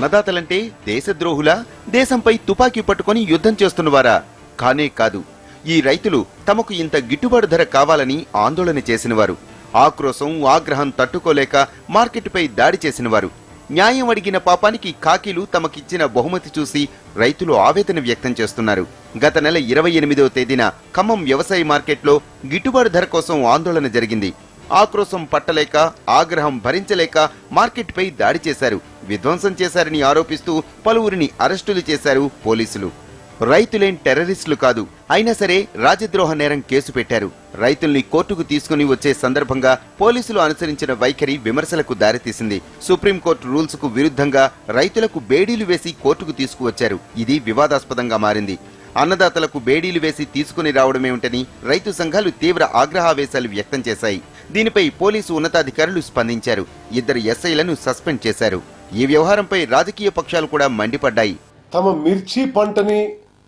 అన్నదాతలంటే దేశద్రోహులా? దేశంపై తుపాకీ పట్టుకొని యుద్ధం చేస్తున్నవారా? కానే కాదు. ఈ రైతులు తమకు ఇంత గిట్టుబాటు ధర కావాలని ఆందోళన చేసినవారు. ఆక్రోశం ఆగ్రహం తట్టుకోలేక మార్కెట్పై దాడి చేసినవారు. న్యాయం అడిగిన పాపానికి కాకీలు తమకిచ్చిన బహుమతి చూసి రైతులు ఆవేదన వ్యక్తం చేస్తున్నారు. గత నెల ఇరవై ఎనిమిదవ తేదీన ఖమ్మం వ్యవసాయ మార్కెట్లో గిట్టుబాటు ధర కోసం ఆందోళన జరిగింది. ఆక్రోశం పట్టలేక ఆగ్రహం భరించలేక మార్కెట్పై దాడి చేశారు. విధ్వంసం చేశారని ఆరోపిస్తూ పలువురిని అరెస్టులు చేశారు పోలీసులు. రైతులేం టెర్రరిస్టులు కాదు. అయినా సరే రాజద్రోహ నేరం కేసు పెట్టారు. రైతుల్ని కోర్టుకు తీసుకుని వచ్చే సందర్భంగా పోలీసులు అనుసరించిన వైఖరి విమర్శలకు దారితీసింది. సుప్రీంకోర్టు రూల్స్కు విరుద్ధంగా రైతులకు బేడీలు వేసి కోర్టుకు తీసుకువచ్చారు. ఇది వివాదాస్పదంగా మారింది. అన్నదాతలకు బేడీలు వేసి తీసుకుని రావడమేమిటని రైతు సంఘాలు తీవ్ర ఆగ్రహావేశాలు వ్యక్తం చేశాయి. దీనిపై పోలీసు ఉన్నతాధికారులు స్పందించారు. ఇద్దరు ఎస్ఐలను సస్పెండ్ చేశారు. ఈ వ్యవహారంపై రాజకీయ పక్షాలు కూడా మండిపడ్డాయి. తమ మిర్చి పంటని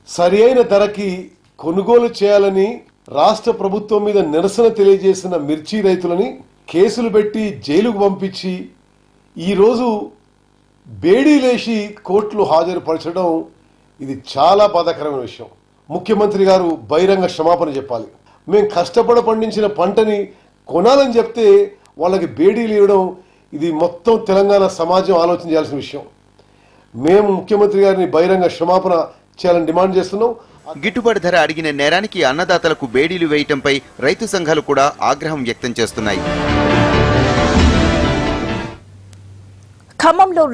సరియైన ధరకి కొనుగోలు చేయాలని రాష్ట్ర ప్రభుత్వం మీద నిరసన తెలియజేసిన మిర్చి రైతులని కేసులు పెట్టి జైలుకు పంపించి ఈరోజు బేడీలేసి కోర్టులు హాజరుపరచడం ఇది చాలా బాధాకరమైన విషయం. ముఖ్యమంత్రి గారు బహిరంగ క్షమాపణ చెప్పాలి. మేము కష్టపడ పండించిన పంటని కొనాలని చెప్తే వాళ్ళకి బేడీలు ఇవ్వడం ఇది మొత్తం తెలంగాణ సమాజం ఆలోచన చేయాల్సిన విషయం. మేము ముఖ్యమంత్రి గారిని బహిరంగ క్షమాపణ చేయాలని డిమాండ్ చేస్తున్నాం. గిట్టుబాటు ధర అడిగిన నేరానికి అన్నదాతలకు బేడీలు వేయటంపై రైతు సంఘాలు కూడా ఆగ్రహం వ్యక్తం చేస్తున్నాయి. ఖమ్మంలో